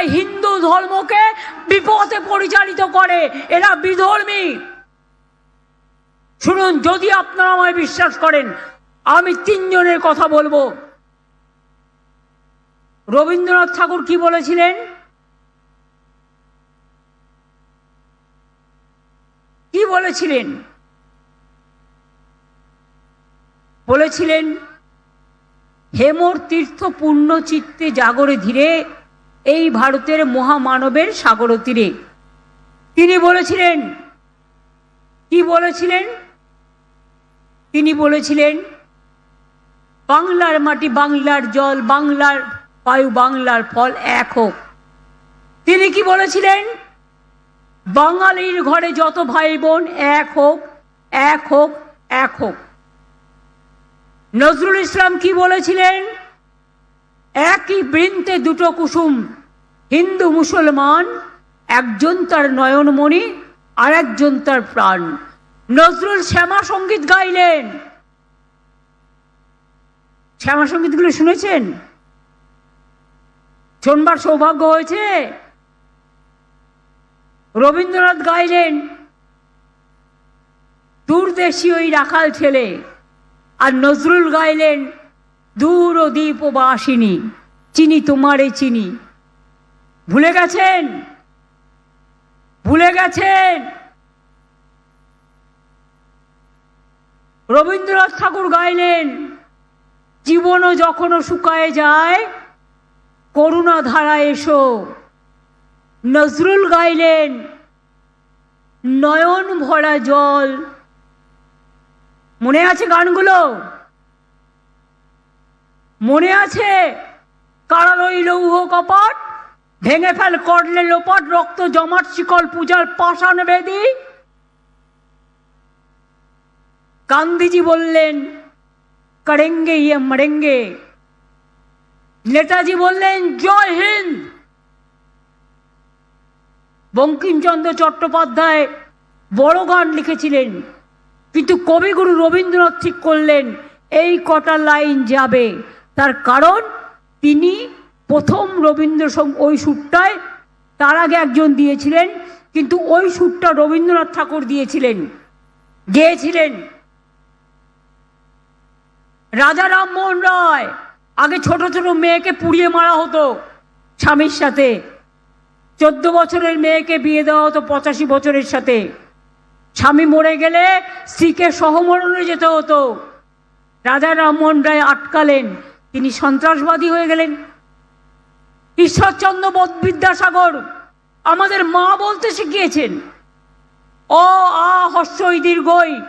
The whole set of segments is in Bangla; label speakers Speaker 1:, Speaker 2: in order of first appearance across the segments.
Speaker 1: হিন্দু ধর্মকে বিপথে পরিচালিত করে। এরা বিধর্মী। শুনুন, যদি আপনারা আমায় বিশ্বাস করেন, আমি তিনজনের কথা বলব। রবীন্দ্রনাথ ঠাকুর কি বলেছিলেন? কি বলেছিলেন? বলেছিলেন, হেমর তীর্থ পূর্ণ চিত্তে জাগরে ধীরে এই ভারতের মহামানবের সাগর তীরে। তিনি বলেছিলেন, কি বলেছিলেন? তিনি বলেছিলেন, বাংলার মাটি বাংলার জল, বাংলার বায়ু, বাংলার ফল এক হোক। তিনি কি বলেছিলেন? বাঙালির ঘরে যত ভাই বোন এক হোক এক হোক এক হোক। নজরুল ইসলাম কি বলেছিলেন? একই বৃন্তে দুটো কুসুম, হিন্দু মুসলমান, একজন তার নয়নমণি আর একজন তার প্রাণ। নজরুল শ্যামা সংগীত গাইলেন। শ্যামা সঙ্গীতগুলো শুনেছেন? শোনবার সৌভাগ্য হয়েছে। রবীন্দ্রনাথ গাইলেন দূরদেশী ওই রাখাল ছেলে। আর নজরুল গাইলেন দূর ও দ্বীপ বাসিনী চিনি তোমারে চিনি। ভুলে গেছেন? ভুলে গেছেন? রবীন্দ্রনাথ ঠাকুর গাইলেন জীবনও যখনও শুকায় যায় করুণা ধারা এসো। নজরুল গাইলেন নয়ন ভরা জল। মনে আছে গানগুলো? মনে আছে? কারা রইল উহ কপট ভেঙে ফেল করলে লোপট, রক্ত জমাট, শিকল পূজার পাষাণ বেদি। গান্ধীজি বললেন, করেঙ্গে ইয়ে মরেঙ্গে। নেতাজি বললেন, জয় হিন্দ। বঙ্কিমচন্দ্র চট্টোপাধ্যায় বড় গান লিখেছিলেন, কিন্তু কবিগুরু রবীন্দ্রনাথ ঠিক করলেন, এই কটা লাইন যাবে। তার কারণ, তিনি প্রথম রবীন্দ্র ওই সুরটায় তার আগে একজন দিয়েছিলেন, কিন্তু ওই সুরটা রবীন্দ্রনাথ ঠাকুর দিয়েছিলেন, গেয়েছিলেন। রাজা রামমোহন রায় আগে ছোট ছোট মেয়েকে পুড়িয়ে মারা হতো স্বামীর সাথে। চোদ্দ বছরের মেয়েকে বিয়ে দেওয়া হতো পঁচাশি বছরের সাথে। স্বামী মরে গেলে স্ত্রীকে সহমরণে যেতে হতো। রাজা রামমোহন রায় আটকালেন। তিনি সন্ত্রাসবাদী হয়ে গেলেন। ঈশ্বরচন্দ্র বোধ বিদ্যাসাগর আমাদের মা বলতে শিখিয়েছেন, অ, আ হস্যই দীর্ঘই,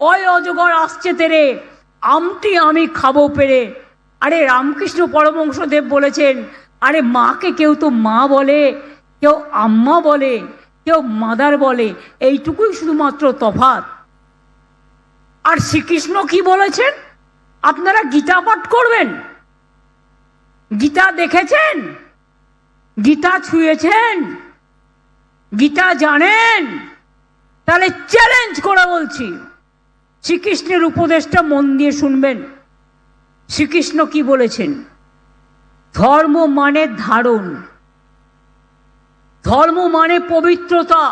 Speaker 1: অয়, অজগর আসছে তেরে, আমটি আমি খাব পেরে। আরে রামকৃষ্ণ পরমংশদেব বলেছেন, আরে মাকে কেউ তো মা বলে, কেউ আম্মা বলে, কেউ মাদার বলে, এইটুকুই শুধুমাত্র তফাত আর শ্রীকৃষ্ণ কি বলেছেন? আপনারা গীতা পাঠ করবেন। গীতা দেখেছেন? গীতা ছুঁয়েছেন? গীতা জানেন? তাহলে চ্যালেঞ্জ করে বলছি, শ্রীকৃষ্ণের উপদেশটা মন দিয়ে শুনবেন। শ্রীকৃষ্ণ কি বলেছেন? ধর্ম মানে ধারণ। ধর্ম মানে পবিত্রতা।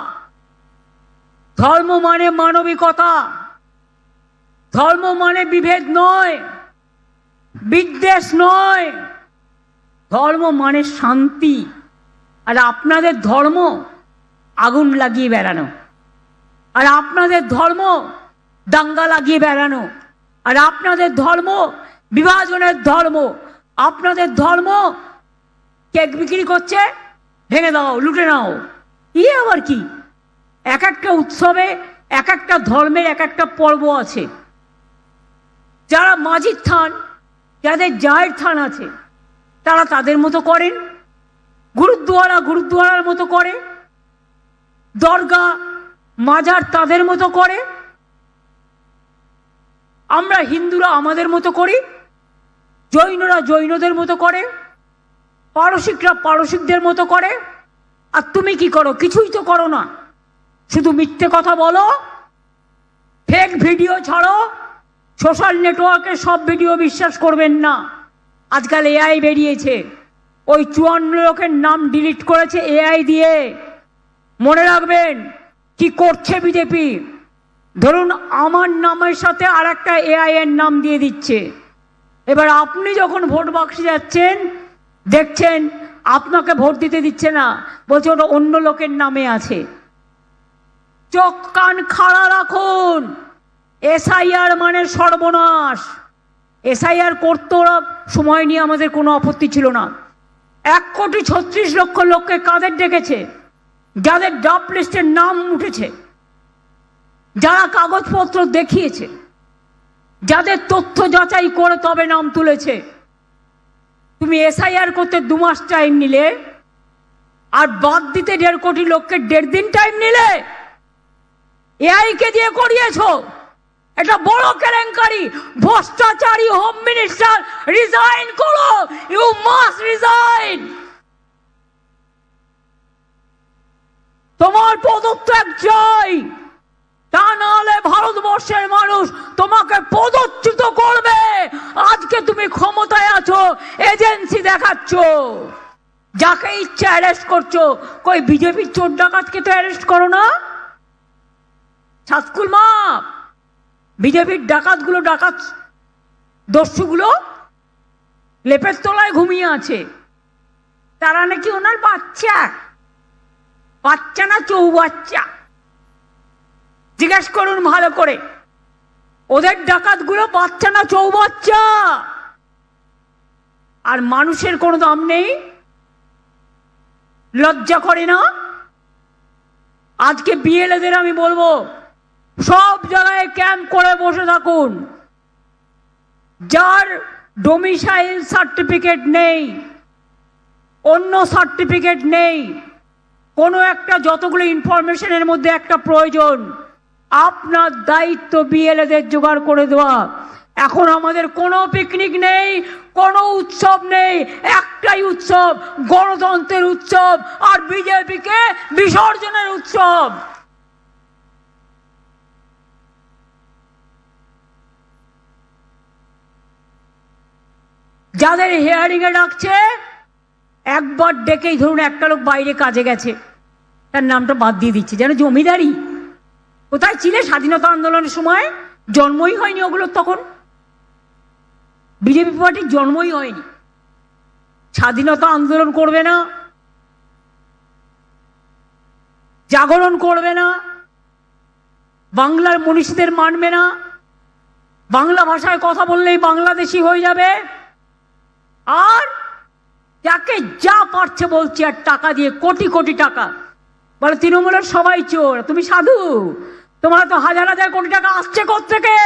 Speaker 1: ধর্ম মানে মানবিকতা। ধর্ম মানে বিভেদ নয়, বিদ্বেষ নয়। ধর্ম মানে শান্তি। আর আপনাদের ধর্ম আগুন লাগিয়ে বেড়ানো। আর আপনাদের ধর্ম দাঙ্গা লাগিয়ে বেড়ানো। আর আপনাদের ধর্ম বিভাজনের ধর্ম। আপনাদের ধর্ম কেক বিক্রি করছে, ভেঙে দাও, লুটে নাও। ই আবার কি? এক একটা উৎসবে এক একটা ধর্মের এক একটা পর্ব আছে। যারা মাঝির থান, যাদের জায়ের থান আছে, তারা তাদের মতো করেন, গুরুদ্বারা গুরুদ্বারার মতো করে, দরগা, মাজার তাদের মতো করে, আমরা হিন্দুরা আমাদের মতো করি, জৈনরা জৈনদের মতো করে, পারসিকরা পারসিকদের মতো করে, আর তুমি কি করো? কিছুই তো করো না। শুধু মিথ্যে কথা বলো ফেক ভিডিও ছাড়ো সোশ্যাল নেটওয়ার্কে সব ভিডিও বিশ্বাস করবেন না। আজকাল এআই বেরিয়েছে। ওই চুয়ান্ন লোকের নাম ডিলিট করেছে এআই দিয়ে। মনে রাখবেন, কি করছে বিজেপি? ধরুন আমার নামের সাথে আর একটা এআই এর নাম দিয়ে দিচ্ছে। এবার আপনি যখন ভোট বাক্সে যাচ্ছেন, দেখছেন আপনাকে ভোট দিতে দিচ্ছে না, বলছে ওটা অন্য লোকের নামে আছে। চোখ কান খাড়া রাখুন। এসআইআর মানে সর্বনাশ। এসআইআর করতে সময় নিয়ে আমাদের কোনো আপত্তি ছিল না। এক কোটি ছত্রিশ লক্ষ লোককে কাদের ডেকেছে? যাদের ডাব লিস্টের নাম উঠেছে। যারা কাগজপত্র দেখিয়েছে। যাদের তথ্য যাচাই করে তবে নাম তুলেছে। তুমি এসআইআর করতে দু মাস টাইম নিলে আর বাদ দিতে দেড় কোটি লোককে দেড় দিন টাইম নিলে। এআই কে দিয়ে করিয়েছো। এটা বড় কেলেঙ্কারি। ভ্রষ্টাচারী হোম মিনিস্টার রিজাইন করো। ইউ মাস্ট রিজাইন তোমার পদত্যাগ চাই। তা নাহলে ভারতবর্ষের মানুষ তোমাকে পদচ্যুত করবে। আজকে তুমি ক্ষমতায় আছো, এজেন্সি দেখাচ্ছ। যাকে ইচ্ছা অ্যারেস্ট করছ, কই বিজেপির চোর ডাকাতকে তো অ্যারেস্ট করো না? ছাতকুল মা বিজেপির ডাকাতগুলো ডাকাত, দস্যুগুলো লেপের তলায় ঘুমিয়ে আছে। তারা নাকি ওনার বাচ্চা। বাচ্চা না চৌবাচ্চা জিজ্ঞেস করুন ভালো করে। ওদের ডাকাতগুলো বাচ্চা না চৌবাচ্চা আর মানুষের কোনো দাম নেই? লজ্জা করে না? আজকে বিএলএদের আমি বলব সব জায়গায় ক্যাম্প করে বসে থাকুন। যার ডোমিসাইল সার্টিফিকেট নেই, অন্য সার্টিফিকেট নেই, কোনো একটা যতগুলো ইনফরমেশনের মধ্যে একটা প্রয়োজন, আপনার দায়িত্ব বিএলএদের জোগাড় করে দেওয়া। এখন আমাদের কোনো পিকনিক নেই, কোনো উৎসব নেই, একটাই উৎসব, গণতন্ত্রের উৎসব আর বিজেপিকে বিসর্জনের উৎসব। যাদের হিয়ারিং এ ডাকছে একবার ডেকেই ধরুন একটা লোক বাইরে কাজে গেছে। তার নামটা বাদ দিয়ে দিচ্ছে, যেন জমিদারি। কোথায় ছিলে স্বাধীনতা আন্দোলনের সময়? জন্মই হয়নি ওগুলোর তখন। বিজেপি পার্টির জন্মই হয়নি। স্বাধীনতা আন্দোলন করবে না। জাগরণ করবে না। বাংলার মনীষীদের মানবে না। বাংলা ভাষায় কথা বললেই বাংলাদেশি হয়ে যাবে। আর যাকে যা পারছে বলছে আর টাকা দিয়ে, কোটি কোটি টাকা। বলে, তৃণমূলের সবাই চোর, তুমি সাধু। তোমার তো হাজার হাজার কোটি টাকা আসছে থেকে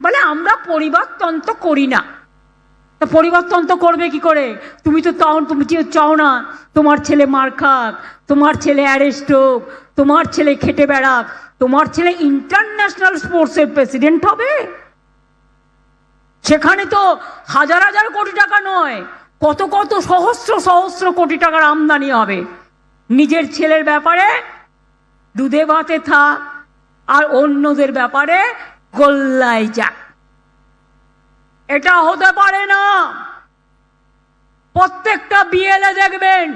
Speaker 1: বলে, আমরা পরিবারতন্ত্র করি না। তা পরিবারতন্ত্র করবে কি করে? তুমি তো তাও তুমি চাও না, তোমার ছেলে মার খাক, তোমার ছেলে অ্যারেস্ট হোক, তোমার ছেলে খেটে বেড়াক, তোমার ছেলে ইন্টারন্যাশনাল স্পোর্টসের প্রেসিডেন্ট হবে? সেখানে তো হাজার হাজার কোটি টাকা নয়, কত কত সহস্র সহস্র কোটি টাকার আমদানি হবে। নিজের ছেলের ব্যাপারে দুধে ভাতে থাক আর অন্যদের ব্যাপারে গোল্লায় যাক এটা হতে পারে না। প্রত্যেকটা বিএলএ দেখবেন,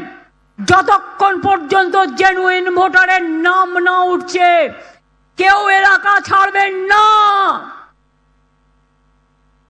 Speaker 1: যতক্ষণ পর্যন্ত জেনুইন ভোটারের নাম না উঠছে, কেউ এলাকা ছাড়বেন না।